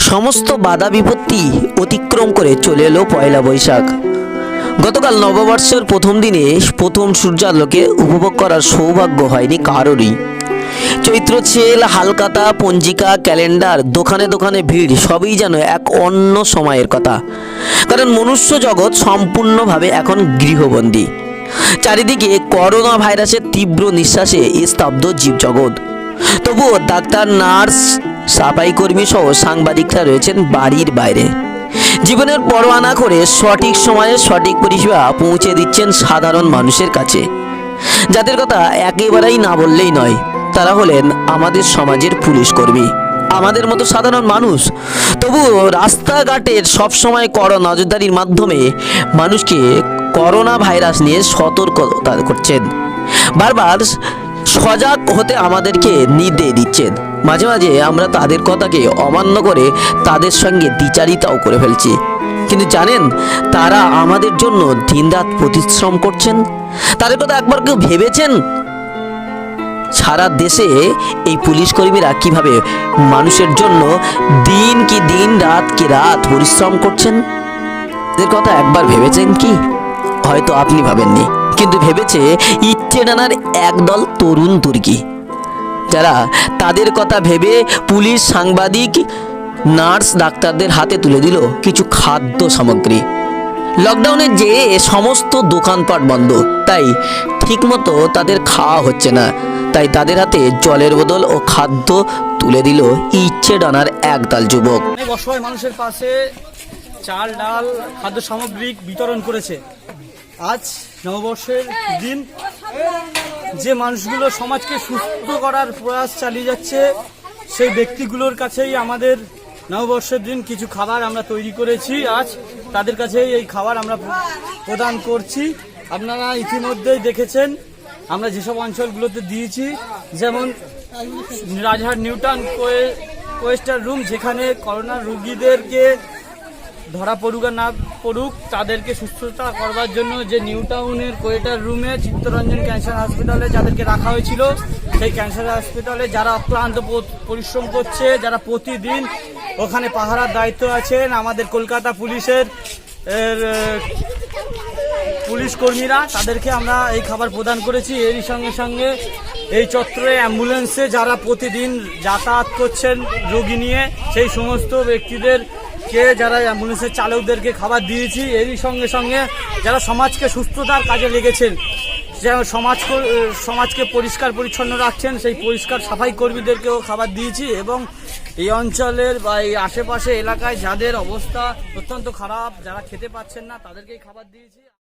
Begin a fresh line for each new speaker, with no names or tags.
সমস্ত বাধা বিপত্তি অতিক্রম করে চলে এলো পয়লা বৈশাখ। গতকাল নববর্ষের প্রথম দিনে প্রথম সূর্যালোকে উপভোগ করার সৌভাগ্য হয়নি কারোরই। চৈত্র ছেল, হালকাতা, পঞ্জিকা, ক্যালেন্ডার, দোকানে দোকানে ভিড়, সবই যেন এক অন্য সময়ের কথা। কারণ মনুষ্য জগৎ সম্পূর্ণভাবে এখন গৃহবন্দী। চারিদিকে করোনা ভাইরাসের তীব্র নিঃশ্বাসে স্তব্ধ জীবজগৎ। তবুও ডাক্তার, নার্স সাফাই কর্মী সহ সাংবাদিকরা রয়েছেন বাড়ির বাইরে। জীবনের পরোয়া না করে সঠিক সময়ে সঠিক পরিষেবা পৌঁছে দিচ্ছেন সাধারণ মানুষের কাছে। যাদের কথা একেবারেই না বললেই নয়, তারা হলেন আমাদের সমাজের পুলিশ কর্মী। আমাদের মতো সাধারণ মানুষ, তবুও রাস্তাঘাটের সবসময় কড়া নজরদারির মাধ্যমে মানুষকে করোনা ভাইরাস নিয়ে সতর্কতা করছেন। বারবার সজাগ হতে আমাদেরকে নির্দেশ দিচ্ছেন। মাঝে মাঝে আমরা তাদের কথাকে অমান্য করে তাদের সঙ্গে দ্বিচারিতাও করে ফেলছি। কিন্তু জানেন, তারা আমাদের জন্য দিনরাত পরিশ্রম করছেন? তাদের কথা একবার কেউ ভেবেছেন? সারা দেশে এই পুলিশ কর্মীরা কীভাবে মানুষের জন্য দিন কি দিন, রাত কি রাত পরিশ্রম করছেন? এদের কথা একবার ভেবেছেন কি? হয়তো আপনি ভাবেননি। কিন্তু ভেবেছে ইচ্ছে ডানার একদল তরুণ তুর্কি যারা তাদের কথা ভেবে পুলিশ, সাংবাদিক, নার্স, ডাক্তারদের হাতে তুলে দিল কিছু খাদ্য সামগ্রী। লকডাউনে যে সমস্ত দোকানপাট বন্ধ, তাই ঠিকমতো তাদের খাওয়া হচ্ছে না। তাই তাদের হাতে জলের বোতল ও খাদ্য তুলে দিল ইচ্ছে ডানার একদল যুবক।
অসহায় মানুষের পাশে চাল, ডাল, খাদ্য সামগ্রী বিতরণ করেছে। আজ নববর্ষের দিন। যে মানুষগুলো সমাজকে সুস্থ করার প্রয়াস চালিয়ে যাচ্ছে, সেই ব্যক্তিগুলোর কাছেই আমাদের নববর্ষের দিন কিছু খাবার আমরা তৈরি করেছি। আজ তাদের কাছেই এই খাবার আমরা প্রদান করছি। আপনারা ইতিমধ্যেই দেখেছেন, আমরা যেসব অঞ্চলগুলোতে দিয়েছি, যেমন রাজহাট নিউটাউন কোয়ে- কোয়েস্টার রুম, যেখানে করোনা রুগীদেরকে ধরা পড়ুক না পড়ুক, তাদেরকে সুস্থতা করবার জন্য যে নিউ টাউনের কোয়েটার রুমে চিত্তরঞ্জন ক্যান্সার হসপিটালে যাদেরকে রাখা হয়েছিল, সেই ক্যান্সার হসপিটালে যারা অক্লান্ত পরিশ্রম করছে, যারা প্রতিদিন ওখানে পাহারার দায়িত্ব আছেন, আমাদের কলকাতা পুলিশের পুলিশ কর্মীরা, তাদেরকে আমরা এই খাবার প্রদান করেছি। এরই সঙ্গে সঙ্গে এই চত্বরে অ্যাম্বুলেন্সে যারা প্রতিদিন যাতায়াত করছেন রোগী নিয়ে, সেই সমস্ত ব্যক্তিদের কে যারা অ্যাম্বুলেন্সের চালকদেরকে খাবার দিয়েছি, এরই সঙ্গে সঙ্গে যারা সমাজকে সুস্থতার কাজে লেগেছেন যেমন সমাজ সমাজকে পরিষ্কার পরিচ্ছন্ন রাখছেন, সেই পরিষ্কার সাফাই কর্মীদেরকেও খাবার দিয়েছি এবং এই অঞ্চলের বা এই আশেপাশে এলাকায় যাদের অবস্থা অত্যন্ত খারাপ, যারা খেতে পাচ্ছেন না, তাদেরকেই খাবার দিয়েছি।